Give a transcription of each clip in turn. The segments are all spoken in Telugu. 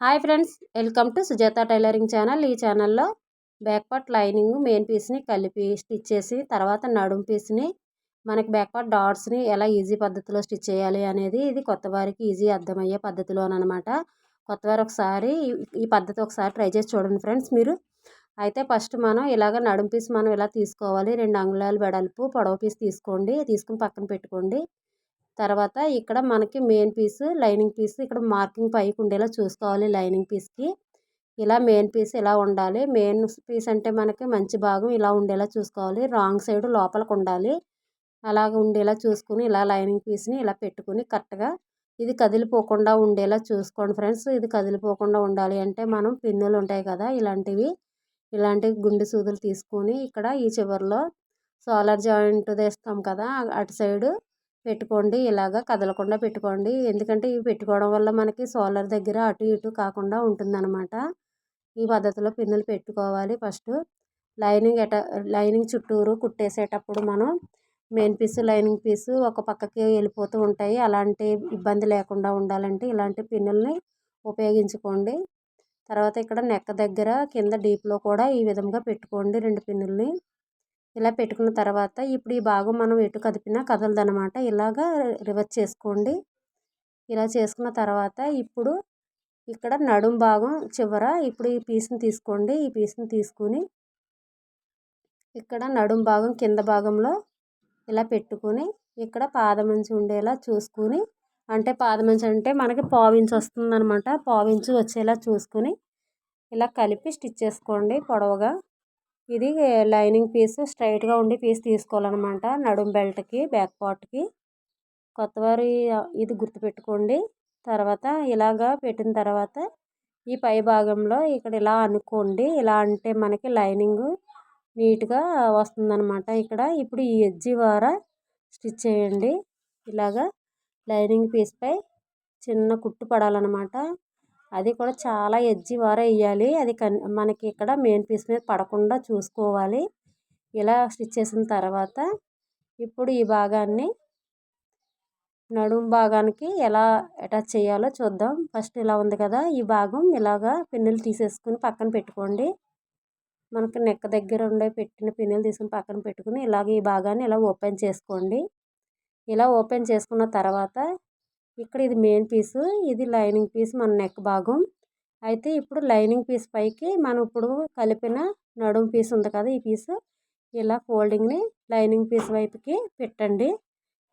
Hi friends welcome to Sujatha tailoring channel. ఈ ఛానల్లో బ్యాక్ పార్ట్ లైనింగ్ మెయిన్ పీస్ని కలిపి స్టిచ్ చేసి తర్వాత నడుం పీస్ని మనకి బ్యాక్ పార్ట్ డాట్స్ని ఎలా ఈజీ పద్ధతిలో స్టిచ్ చేయాలి అనేది ఇది కొత్త వారికి ఈజీ అర్థమయ్యే పద్ధతిలో అనమాట కొత్త వారు ఒకసారి ఈ పద్ధతి ఒకసారి ట్రై చేసి చూడండి ఫ్రెండ్స్ మీరు. అయితే ఫస్ట్ మనం ఇలాగ నడుం పీస్ మనం ఇలా తీసుకోవాలి. రెండు అంగుళాలు వెడల్పు పొడవ పీస్ తీసుకోండి. తీసుకుని పక్కన పెట్టుకోండి. తర్వాత ఇక్కడ మనకి మెయిన్ పీస్ లైనింగ్ పీస్ ఇక్కడ మార్కింగ్ పైకి ఉండేలా చూసుకోవాలి లైనింగ్ పీస్కి ఇలా మెయిన్ పీస్ ఇలా ఉండాలి. మెయిన్ పీస్ అంటే మనకి మంచి భాగం ఇలా ఉండేలా చూసుకోవాలి. రాంగ్ సైడ్ లోపలికి ఉండాలి. అలాగ ఉండేలా చూసుకుని ఇలా లైనింగ్ పీస్ని ఇలా పెట్టుకుని కరెక్ట్గా ఇది కదిలిపోకుండా ఉండేలా చూసుకోండి ఫ్రెండ్స్ ఇది కదిలిపోకుండా ఉండాలి అంటే మనం పిన్నులు ఉంటాయి కదా ఇలాంటివి. ఇలాంటి గుండె సూదులు తీసుకొని ఇక్కడ ఈ చివరిలో సోలార్ జాయింట్ తీస్తాం కదా అటు సైడు పెట్టుకోండి. ఇలాగ కదలకుండా పెట్టుకోండి. ఎందుకంటే ఇవి పెట్టుకోవడం వల్ల మనకి సోలర్ దగ్గర అటు ఇటు కాకుండా ఉంటుందన్నమాట. ఈ పద్ధతిలో పిన్నులు పెట్టుకోవాలి ఫస్ట్. లైనింగ్ ఎట లైనింగ్ చుట్టూరు కుట్టేసేటప్పుడు మనం మెయిన్ పీసు లైనింగ్ పీసు ఒక పక్కకి వెళ్ళిపోతూ ఉంటాయి. అలాంటి ఇబ్బంది లేకుండా ఉండాలంటే ఇలాంటి పిన్నుల్ని ఉపయోగించుకోండి. తర్వాత ఇక్కడ నెక్క దగ్గర కింద డీప్లో కూడా ఈ విధంగా పెట్టుకోండి రెండు పిన్నుల్ని. ఇలా పెట్టుకున్న తర్వాత ఇప్పుడు ఈ భాగం మనం ఎటు కదిపినా కదలదనమాట ఇలాగా రివర్స్ చేసుకోండి. ఇలా చేసుకున్న తర్వాత ఇప్పుడు ఇక్కడ నడుం భాగం చివర ఇప్పుడు ఈ పీస్ని తీసుకోండి. ఈ పీస్ని తీసుకుని ఇక్కడ నడుం భాగం కింద భాగంలో ఇలా పెట్టుకొని ఇక్కడ పాదమంచి ఉండేలా చూసుకుని అంటే పాదమంచి అంటే మనకి పావించి వస్తుందన్నమాట. పావించి వచ్చేలా చూసుకుని ఇలా కలిపి స్టిచ్ చేసుకోండి పొడవుగా. ఇది లైనింగ్ పీస్ స్ట్రైట్గా ఉండి పీస్ తీసుకోవాలన్నమాట. నడుం బెల్ట్కి బ్యాక్ పార్ట్కి. కొత్తవారి ఇది గుర్తుపెట్టుకోండి. తర్వాత ఇలాగా పెట్టిన తర్వాత ఈ పై భాగంలో ఇక్కడ ఇలా అనుకోండి. ఇలా అంటే మనకి లైనింగ్ నీట్గా వస్తుందన్నమాట. ఇక్కడ ఇప్పుడు ఈ ఎజ్జి ద్వారా స్టిచ్ చేయండి. ఇలాగా లైనింగ్ పీస్పై చిన్న కుట్టు పడాలన్నమాట. అది కూడా చాలా ఎడ్జి వారే వేయాలి అది మనకి ఇక్కడ మెయిన్ పీస్ మీద పడకుండా చూసుకోవాలి. ఇలా స్టిచ్ చేసిన తర్వాత ఇప్పుడు ఈ భాగాన్ని నడుము భాగానికి ఎలా అటాచ్ చేయాలో చూద్దాం. ఫస్ట్ ఇలా ఉంది కదా ఈ భాగం ఇలాగా పిన్నులు తీసేసుకుని పక్కన పెట్టుకోండి. మనకు నెక్క దగ్గర ఉండే పెట్టిన పిన్నులు తీసుకుని పక్కన పెట్టుకుని ఇలాగ ఈ భాగాన్ని ఇలా ఓపెన్ చేసుకోండి. ఇలా ఓపెన్ చేసుకున్న తర్వాత ఇక్కడ ఇది మెయిన్ పీసు ఇది లైనింగ్ పీస్ మన నెక్ భాగం. అయితే ఇప్పుడు లైనింగ్ పీస్ పైకి మనం ఇప్పుడు కలిపిన నడుము పీస్ ఉంది కదా ఈ పీసు ఇలా ఫోల్డింగ్ని లైనింగ్ పీస్ వైపుకి పెట్టండి.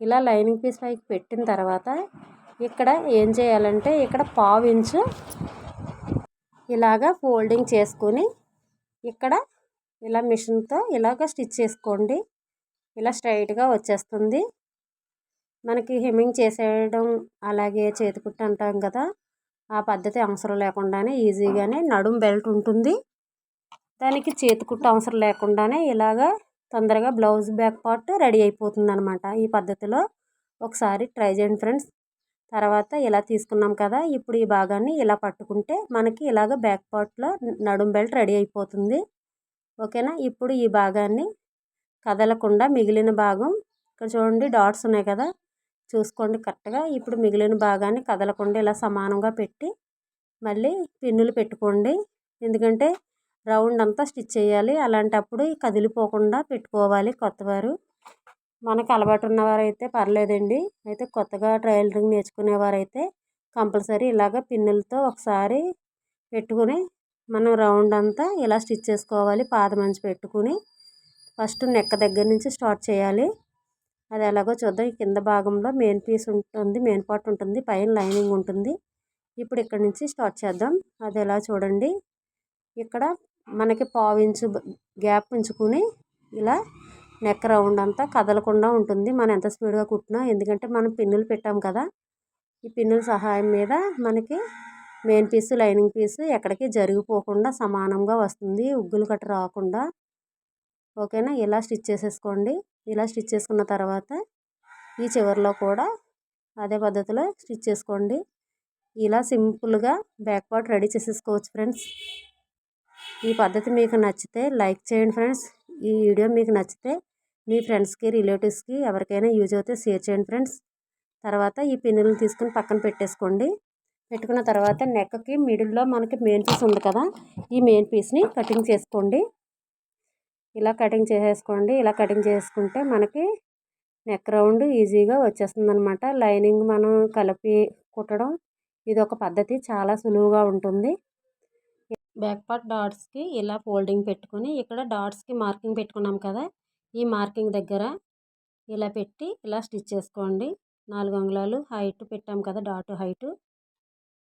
ఇలా లైనింగ్ పీస్ పైకి పెట్టిన తర్వాత ఇక్కడ ఏం చేయాలంటే ఇక్కడ పావు ఇంచు ఇలాగా ఫోల్డింగ్ చేసుకొని ఇక్కడ ఇలా మిషన్తో ఇలాగ స్టిచ్ చేసుకోండి. ఇలా స్ట్రైట్గా వచ్చేస్తుంది. మనకి హెమ్మింగ్ చేసేయడం అలాగే చేతికుట్టు అంటాం కదా ఆ పద్ధతి అవసరం లేకుండానే ఈజీగానే నడుం బెల్ట్ ఉంటుంది. దానికి చేతికుట్టు అవసరం లేకుండానే ఇలాగా తొందరగా బ్లౌజ్ బ్యాక్ పార్ట్ రెడీ అయిపోతుంది అనమాట ఈ పద్ధతిలో ఒకసారి ట్రై చేయండి ఫ్రెండ్స్. తర్వాత ఇలా తీసుకున్నాం కదా ఇప్పుడు ఈ భాగాన్ని ఇలా పట్టుకుంటే మనకి ఇలాగ బ్యాక్ పార్ట్లో నడుం బెల్ట్ రెడీ అయిపోతుంది. ఓకేనా? ఇప్పుడు ఈ భాగాన్ని కదలకుండా మిగిలిన భాగం ఇక్కడ చూడండి డాట్స్ ఉన్నాయి కదా చూసుకోండి కరెక్ట్గా. ఇప్పుడు మిగిలిన భాగాన్ని కదలకుండా ఇలా సమానంగా పెట్టి మళ్ళీ పిన్నులు పెట్టుకోండి. ఎందుకంటే రౌండ్ అంతా స్టిచ్ చేయాలి. అలాంటప్పుడు కదిలిపోకుండా పెట్టుకోవాలి కొత్తవారు. మనకు అలవాటు ఉన్నవారైతే పర్లేదండి. అయితే కొత్తగా ట్రైలరింగ్ నేర్చుకునేవారైతే కంపల్సరీ ఇలాగ పిన్నులతో ఒకసారి పెట్టుకుని మనం రౌండ్ అంతా ఇలా స్టిచ్ చేసుకోవాలి. పాదమంచి పెట్టుకుని ఫస్ట్ నెక్క దగ్గర నుంచి స్టార్ట్ చేయాలి. అది ఎలాగో చూద్దాం. కింద భాగంలో మెయిన్ పీస్ ఉంటుంది మెయిన్ పార్ట్ ఉంటుంది పైన లైనింగ్ ఉంటుంది. ఇప్పుడు ఇక్కడ నుంచి స్టార్ట్ చేద్దాం. అది ఎలా చూడండి. ఇక్కడ మనకి పావించు గ్యాప్ ఉంచుకుని ఇలా నెక్ రౌండ్ అంతా కదలకుండా ఉంటుంది. మనం ఎంత స్పీడ్గా కుట్టినా ఎందుకంటే మనం పిన్నులు పెట్టాం కదా. ఈ పిన్నుల సహాయం మీద మనకి మెయిన్ పీసు లైనింగ్ పీసు ఎక్కడికి జరిగిపోకుండా సమానంగా వస్తుంది. ఉగ్గులు కట్ట రాకుండా. ఓకేనా? ఇలా స్టిచ్ చేసేసుకోండి. ఇలా స్టిచ్ చేసుకున్న తర్వాత ఈ చివరిలో కూడా అదే పద్ధతిలో స్టిచ్ చేసుకోండి. ఇలా సింపుల్గా బ్యాక్ పార్ట్ రెడీ చేసేసుకోవచ్చు ఫ్రెండ్స్. ఈ పద్ధతి మీకు నచ్చితే లైక్ చేయండి ఫ్రెండ్స్. ఈ వీడియో మీకు నచ్చితే మీ ఫ్రెండ్స్కి రిలేటివ్స్కి ఎవరికైనా యూజ్ అయితే షేర్ చేయండి ఫ్రెండ్స్. తర్వాత ఈ పిన్నులను తీసుకుని పక్కన పెట్టేసుకోండి. పెట్టుకున్న తర్వాత నెక్కి మిడిల్లో మనకి మెయిన్ పీస్ ఉంది కదా ఈ మెయిన్ పీస్ని కటింగ్ చేసుకోండి. ఇలా కటింగ్ చేసేసుకోండి. ఇలా కటింగ్ చేసుకుంటే మనకి నెక్ రౌండ్ ఈజీగా వచ్చేస్తుంది అనమాట లైనింగ్ మనం కలిపి కుట్టడం ఇది ఒక పద్ధతి. చాలా సులువుగా ఉంటుంది. బ్యాక్ పార్ట్ డాట్స్కి ఇలా ఫోల్డింగ్ పెట్టుకొని ఇక్కడ డాట్స్కి మార్కింగ్ పెట్టుకున్నాం కదా ఈ మార్కింగ్ దగ్గర ఇలా పెట్టి ఇలా స్టిచ్ చేసుకోండి. నాలుగు అంగుళాలు హైట్ పెట్టాం కదా డాట్ హైట్.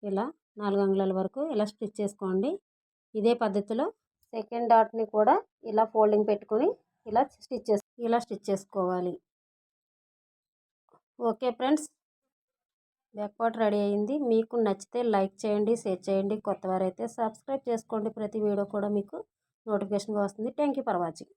ఇలా నాలుగు అంగుళాల వరకు ఇలా స్టిచ్ చేసుకోండి. ఇదే పద్ధతిలో సెకండ్ డాట్ని కూడా ఇలా ఫోల్డింగ్ పెట్టుకొని ఇలా స్టిచ్ చేసు ఇలా స్టిచ్ చేసుకోవాలి. Okay friends. Back part ready అయింది. మీకు నచ్చితే లైక్ చేయండి షేర్ చేయండి. కొత్తవారైతే సబ్స్క్రైబ్ చేసుకోండి. ప్రతి వీడియో కూడా మీకు నోటిఫికేషన్గా వస్తుంది. Thank you for watching.